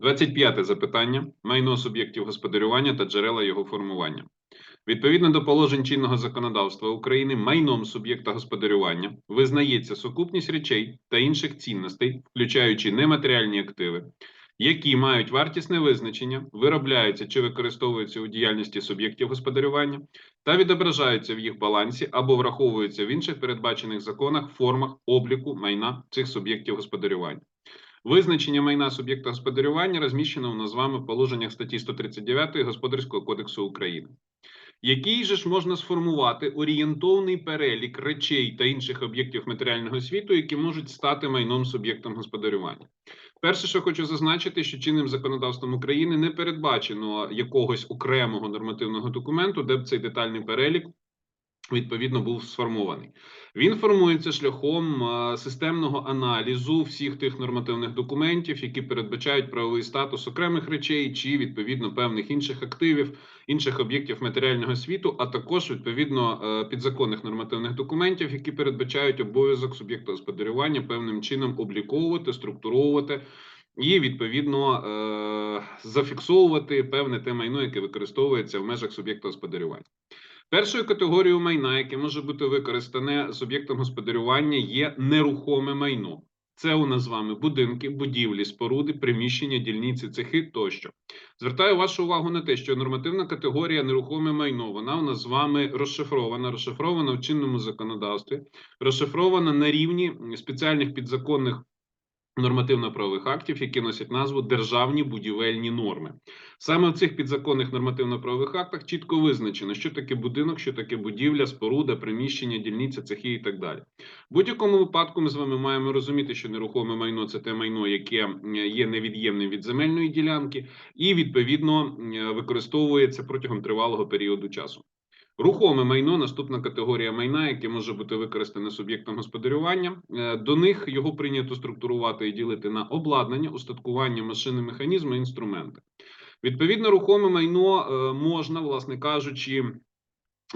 25 запитання. Майно суб'єктів господарювання та джерела його формування. Відповідно до положень чинного законодавства України, майном суб'єкта господарювання визнається сукупність речей та інших цінностей, включаючи нематеріальні активи, які мають вартісне визначення, виробляються чи використовуються у діяльності суб'єктів господарювання та відображаються в їх балансі або враховуються в інших передбачених законах формах обліку майна цих суб'єктів господарювання. Визначення майна суб'єкта господарювання розміщено у нас з вами в положеннях статті 139 Господарського кодексу України. Який же ж можна сформувати орієнтовний перелік речей та інших об'єктів матеріального світу, які можуть стати майном суб'єктом господарювання? Перше, що хочу зазначити, що чинним законодавством України не передбачено якогось окремого нормативного документу, де б цей детальний перелік відповідно був сформований. Він формується шляхом системного аналізу всіх тих нормативних документів, які передбачають правовий статус окремих речей чи відповідно певних інших активів, інших об'єктів матеріального світу, а також відповідно е, підзаконних нормативних документів, які передбачають обов'язок суб'єкта господарювання певним чином обліковувати, структуровувати. І відповідно е, зафіксовувати певне те майно, яке використовується в межах суб'єкта господарювання. Першою категорією майна, яке може бути використане суб'єктом господарювання, є нерухоме майно. Це у нас з вами будинки, будівлі, споруди, приміщення, дільниці, цехи тощо. Звертаю вашу увагу на те, що нормативна категорія нерухоме майно вона у нас з вами розшифрована, розшифрована в чинному законодавстві, розшифрована на рівні спеціальних підзаконних нормативно-правових актів, які носять назву державні будівельні норми. Саме в цих підзаконних нормативно-правових актах чітко визначено, що таке будинок, що таке будівля, споруда, приміщення, дільниця, цехи і так далі. В будь-якому випадку ми з вами маємо розуміти, що нерухоме майно це те майно, яке є невід'ємним від земельної ділянки, і відповідно використовується протягом тривалого періоду часу. Рухоме майно наступна категорія майна, яке може бути використане суб'єктом господарювання. Е, До них його прийнято структурувати і ділити на обладнання, устаткування, машини, механізми, інструменти. Відповідно, рухоме майно е, можна, власне кажучи,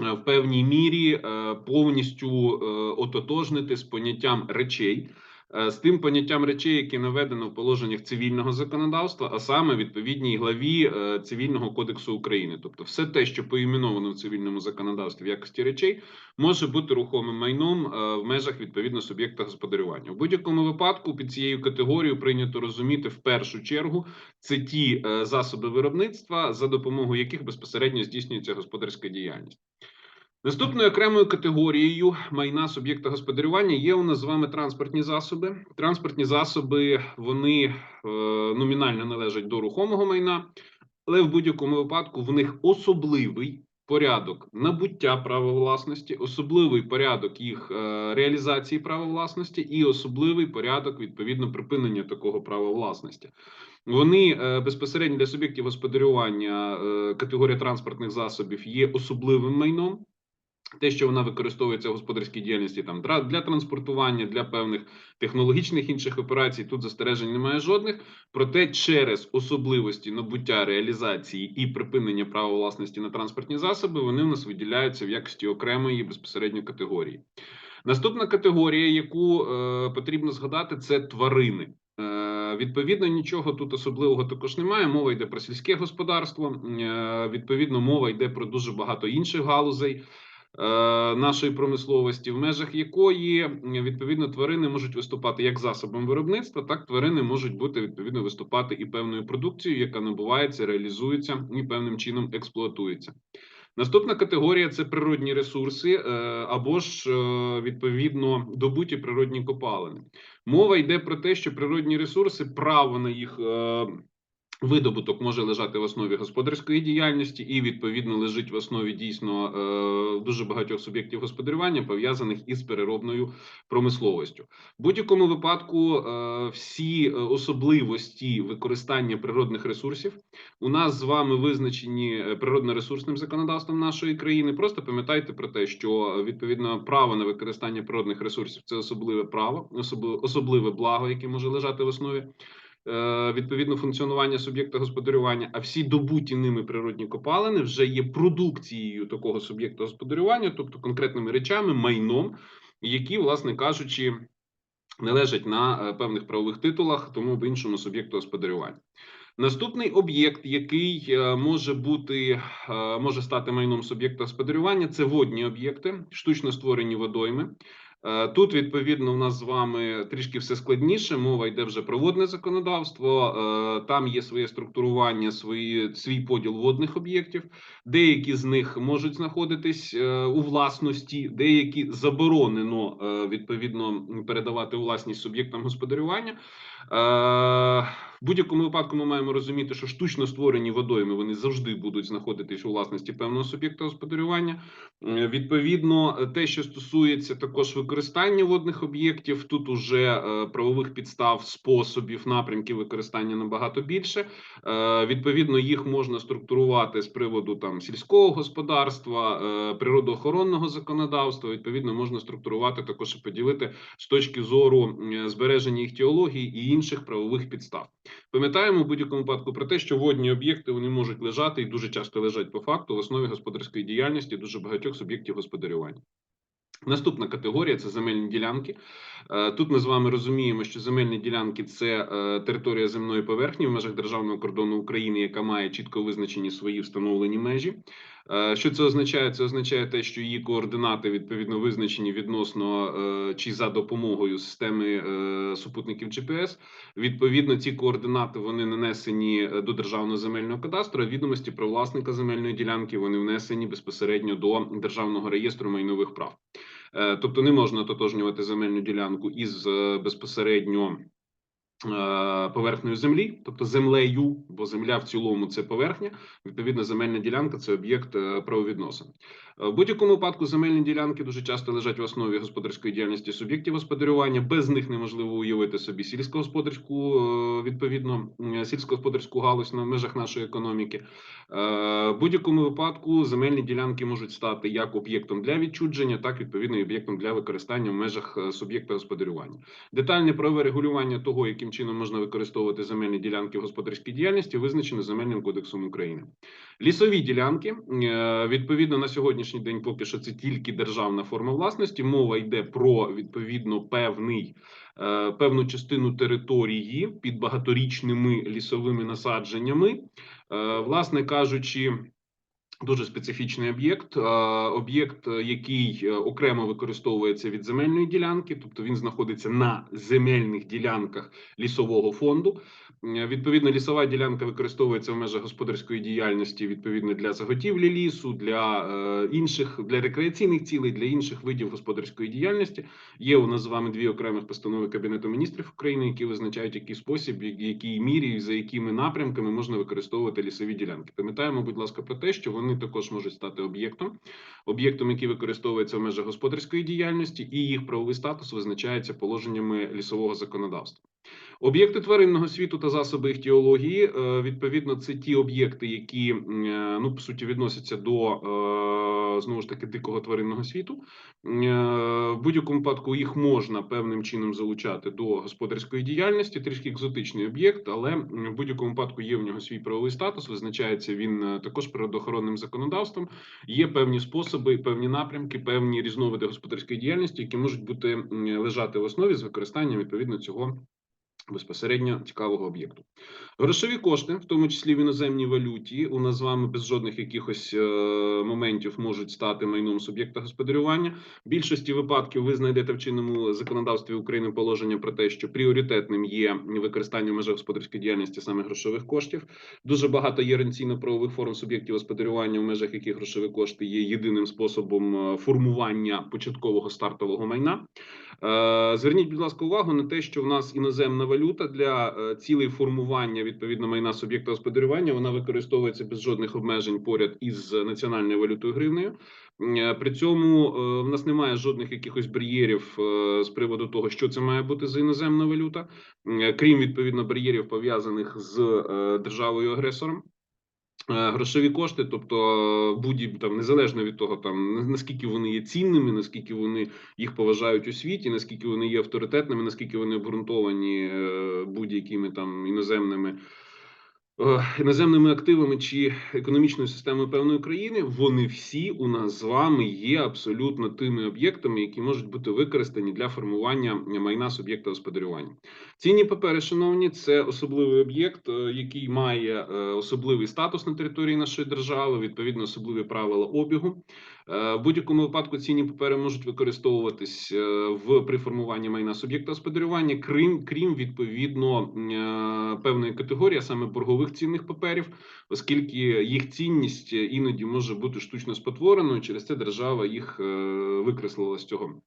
е, в певній мірі повністю ототожнити з поняттям речей. Е, з тим поняттям речей, які наведено в положеннях цивільного законодавства, а саме відповідній главі е, цивільного кодексу України, тобто все те, що поіменовано в цивільному законодавстві в якості речей, може бути рухомим майном е, в межах відповідно суб'єкта господарювання. В будь-якому випадку під цією категорією прийнято розуміти в першу чергу це ті засоби виробництва, за допомогою яких безпосередньо здійснюється господарська діяльність. Наступною окремою категорією майна суб'єкта господарювання є у нас з вами транспортні засоби. Транспортні засоби вони е, номінально належать до рухомого майна, але в будь-якому випадку в них особливий порядок набуття права власності, особливий порядок їх е, реалізації права власності і особливий порядок відповідно припинення такого права власності. Вони е, безпосередньо для суб'єктів господарювання е, категорія транспортних засобів є особливим майном. Те, що вона використовується в господарській діяльності там для транспортування, для певних технологічних інших операцій, тут застережень немає жодних. Проте через особливості набуття реалізації і припинення права власності на транспортні засоби вони в нас виділяються в якості окремої безпосередньо категорії. Наступна категорія, яку е, потрібно згадати, це тварини. Е, Відповідно, нічого тут особливого також немає. Мова йде про сільське господарство. Е, Відповідно, мова йде про дуже багато інших галузей. Е, нашої промисловості, в межах якої відповідно тварини можуть виступати як засобом виробництва, так тварини можуть бути відповідно виступати і певною продукцією, яка набувається, реалізується і певним чином експлуатується. Наступна категорія це природні ресурси е, або ж е, відповідно добуті природні копалини. Мова йде про те, що природні ресурси, право на їх Видобуток може лежати в основі господарської діяльності і відповідно лежить в основі дійсно е, дуже багатьох суб'єктів господарювання, пов'язаних із переробною промисловістю. В будь-якому випадку е, всі особливості використання природних ресурсів у нас з вами визначені е, природно-ресурсним законодавством нашої країни. Просто пам'ятайте про те, що відповідно право на використання природних ресурсів це особливе право, особливе благо, яке може лежати в основі. Е, відповідно функціонування суб'єкта господарювання, а всі добуті ними природні копалини вже є продукцією такого суб'єкта господарювання, тобто конкретними речами, майном, які, власне кажучи, належать на е, певних правових титулах, тому в іншому суб'єкту господарювання. Наступний об'єкт, який е, може бути, може стати майном суб'єкта господарювання, це водні об'єкти, штучно створені водойми. Е, Тут відповідно у нас з вами трішки все складніше. Мова йде вже про водне законодавство. е, Там є своє структурування, свої свій поділ водних об'єктів. Деякі з них можуть знаходитись е, у власності, деякі заборонено відповідно передавати власність суб'єктам господарювання. Е, В будь-якому випадку ми маємо розуміти, що штучно створені водойми вони завжди будуть знаходитись у власності певного суб'єкта господарювання. Відповідно, те, що стосується також використання водних об'єктів, тут уже е, правових підстав, способів, напрямків використання набагато більше. Е, Відповідно, їх можна структурувати з приводу там сільського господарства, природоохоронного законодавства. Відповідно, можна структурувати також і поділити з точки зору збереження їх теології і інших правових підстав. Пам'ятаємо в будь-якому випадку про те, що водні об'єкти вони можуть лежати і дуже часто лежать по факту в основі господарської діяльності дуже багатьох суб'єктів господарювання. Наступна категорія це земельні ділянки. Е, Тут ми з вами розуміємо, що земельні ділянки це е, територія земної поверхні в межах державного кордону України, яка має чітко визначені свої встановлені межі. Е, Що це означає? Це означає те, що її координати відповідно визначені відносно е, чи за допомогою системи е, супутників GPS. Відповідно, ці координати вони нанесені до державного земельного кадастру. а Відомості про власника земельної ділянки вони внесені безпосередньо до державного реєстру майнових прав. Тобто не можна тотожнювати земельну ділянку із безпосередньо поверхнею землі, тобто землею, бо земля в цілому це поверхня. Відповідно, земельна ділянка це об'єкт е, правовідносин. Е, В будь-якому випадку земельні ділянки дуже часто лежать в основі господарської діяльності суб'єктів господарювання. Без них неможливо уявити собі сільськогосподарську е, відповідно сільськогосподарську галузь на межах нашої економіки. Е, В будь-якому випадку земельні ділянки можуть стати як об'єктом для відчудження, так відповідно і об'єктом для використання в межах суб'єкта господарювання. Детальне правове регулювання того, яким чином можна використовувати земельні ділянки в господарській діяльності, визначено земельним кодексом України. Лісові ділянки е, відповідно на сьогоднішній день, поки що це тільки державна форма власності. Мова йде про відповідно певний е, певну частину території під багаторічними лісовими насадженнями. Е, Власне кажучи. Дуже специфічний об'єкт, об'єкт, е, який е, окремо використовується від земельної ділянки, тобто він знаходиться на земельних ділянках лісового фонду. Е, Відповідно, лісова ділянка використовується в межах господарської діяльності відповідно для заготівлі лісу, для інших для рекреаційних цілей, для інших видів господарської діяльності. Є у нас з вами дві окремих постанови Кабінету міністрів України, які визначають, який спосіб, в якій мірі і за якими напрямками можна використовувати лісові ділянки. Пам'ятаємо, будь ласка, про те, що вони також можуть стати об'єктом, об'єктом, який використовується в межах господарської діяльності, і їх правовий статус визначається положеннями лісового законодавства. Об'єкти тваринного світу та засоби їх теології, е, відповідно, це ті об'єкти, які е, ну по суті відносяться до е, знову ж таки дикого тваринного світу. В будь-якому випадку їх можна певним чином залучати до господарської діяльності. Трішки екзотичний об'єкт, але в будь-якому випадку є в нього свій правовий статус. Визначається він також природоохоронним законодавством. Є певні способи, певні напрямки, певні різновиди господарської діяльності, які можуть бути лежати в основі з використанням відповідно цього безпосередньо цікавого об'єкту. Грошові кошти, в тому числі в іноземній валюті, у нас з вами без жодних якихось е, моментів можуть стати майном суб'єкта господарювання. В більшості випадків ви знайдете в чинному законодавстві України положення про те, що пріоритетним є використання в межах господарської діяльності саме грошових коштів. Дуже багато є ренційно-правових форм суб'єктів господарювання, в межах яких грошові кошти є єдиним способом е, формування початкового стартового майна. Е, Зверніть, будь ласка, увагу на те, що в нас іноземна валюта для е, цілей формування відповідно майна суб'єкта господарювання вона використовується без жодних обмежень поряд із національною валютою гривнею. Е, При цьому е, в нас немає жодних якихось бар'єрів з приводу того, що це має бути за іноземна валюта, крім відповідно бар'єрів пов'язаних з державою агресором. Е, Грошові кошти, тобто е, будь там незалежно від того, там наскільки вони є цінними, наскільки вони їх поважають у світі, наскільки вони є авторитетними, наскільки вони обґрунтовані е, будь-якими там іноземними іноземними активами чи економічною системою певної країни, вони всі у нас з вами є абсолютно тими об'єктами, які можуть бути використані для формування майна суб'єкта господарювання. Цінні папери, шановні, це особливий об'єкт, е, який має е, особливий статус на території нашої держави, відповідно особливі правила обігу. Е, В будь-якому випадку цінні папери можуть використовуватись е, в при формуванні майна суб'єкта господарювання, крім крім відповідно е, певної категорії, а саме боргових цінних паперів, оскільки їх цінність іноді може бути штучно спотвореною, через це держава їх викреслила з цього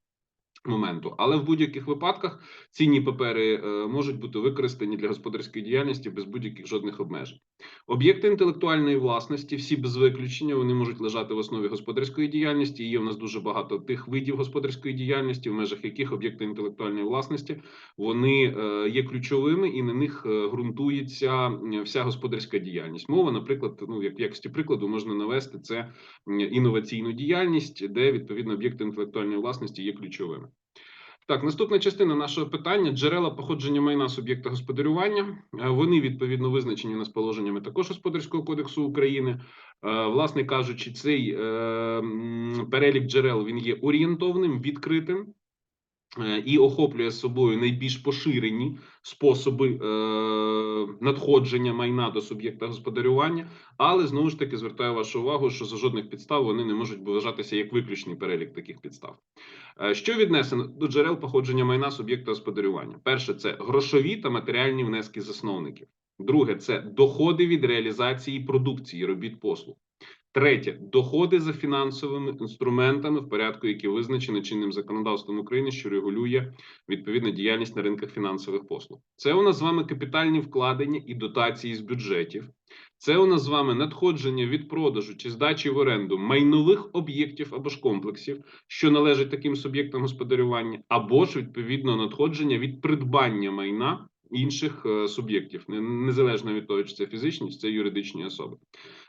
моменту. Але в будь-яких випадках цінні папери е, можуть бути використані для господарської діяльності без будь-яких жодних обмежень. Об'єкти інтелектуальної власності, всі без виключення, вони можуть лежати в основі господарської діяльності. Є в нас дуже багато тих видів господарської діяльності, в межах яких об'єкти інтелектуальної власності вони е, є ключовими, і на них е, ґрунтується вся господарська діяльність. Мова, наприклад, ну як в якості прикладу можна навести це інноваційну діяльність, де відповідно об'єкти інтелектуальної власності є ключовими. Так, наступна частина нашого питання: джерела походження майна суб'єкта господарювання. Е, Вони відповідно визначені нас положеннями також Господарського кодексу України. Е, Власне кажучи, цей е, перелік джерел він є орієнтовним, відкритим. Е, І охоплює собою найбільш поширені способи е, надходження майна до суб'єкта господарювання, але знову ж таки звертаю вашу увагу, що за жодних підстав вони не можуть вважатися як виключний перелік таких підстав. Е, Що віднесено до джерел походження майна суб'єкта господарювання? Перше це грошові та матеріальні внески засновників. Друге це доходи від реалізації продукції, робіт послуг. Третє доходи за фінансовими інструментами в порядку, які визначені чинним законодавством України, що регулює відповідно діяльність на ринках фінансових послуг. Це у нас з вами капітальні вкладення і дотації з бюджетів. Це у нас з вами надходження від продажу чи здачі в оренду майнових об'єктів або ж комплексів, що належать таким суб'єктам господарювання, або ж відповідно надходження від придбання майна інших е, суб'єктів, незалежно від того, чи це фізичні, чи це юридичні особи.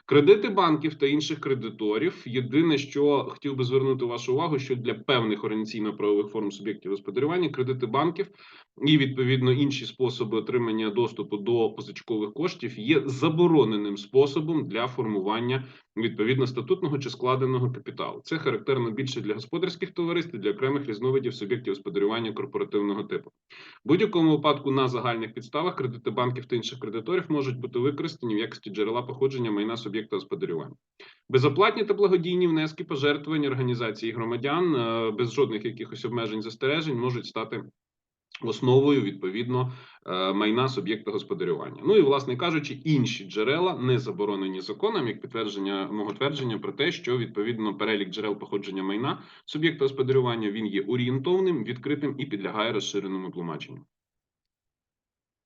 Кредити банків та інших кредиторів. Єдине, що хотів би звернути вашу увагу, що для певних організаційно-правових форм суб'єктів господарювання кредити банків і відповідно інші способи отримання доступу до позичкових коштів є забороненим способом для формування відповідно статутного чи складеного капіталу. Це характерно більше для господарських товариств, і для окремих різновидів суб'єктів господарювання корпоративного типу. В будь-якому випадку на загальних підставах кредити банків та інших кредиторів можуть бути використані в якості джерела походження майна суб'єкта господарювання. Безоплатні та благодійні внески пожертвування організацій громадян е, без жодних якихось обмежень застережень можуть стати основою відповідно е, майна суб'єкта господарювання. Ну і власне кажучи, інші джерела не заборонені законом, як підтвердження мого твердження про те, що відповідно перелік джерел походження майна суб'єкта господарювання він є орієнтовним, відкритим і підлягає розширеному тлумаченню.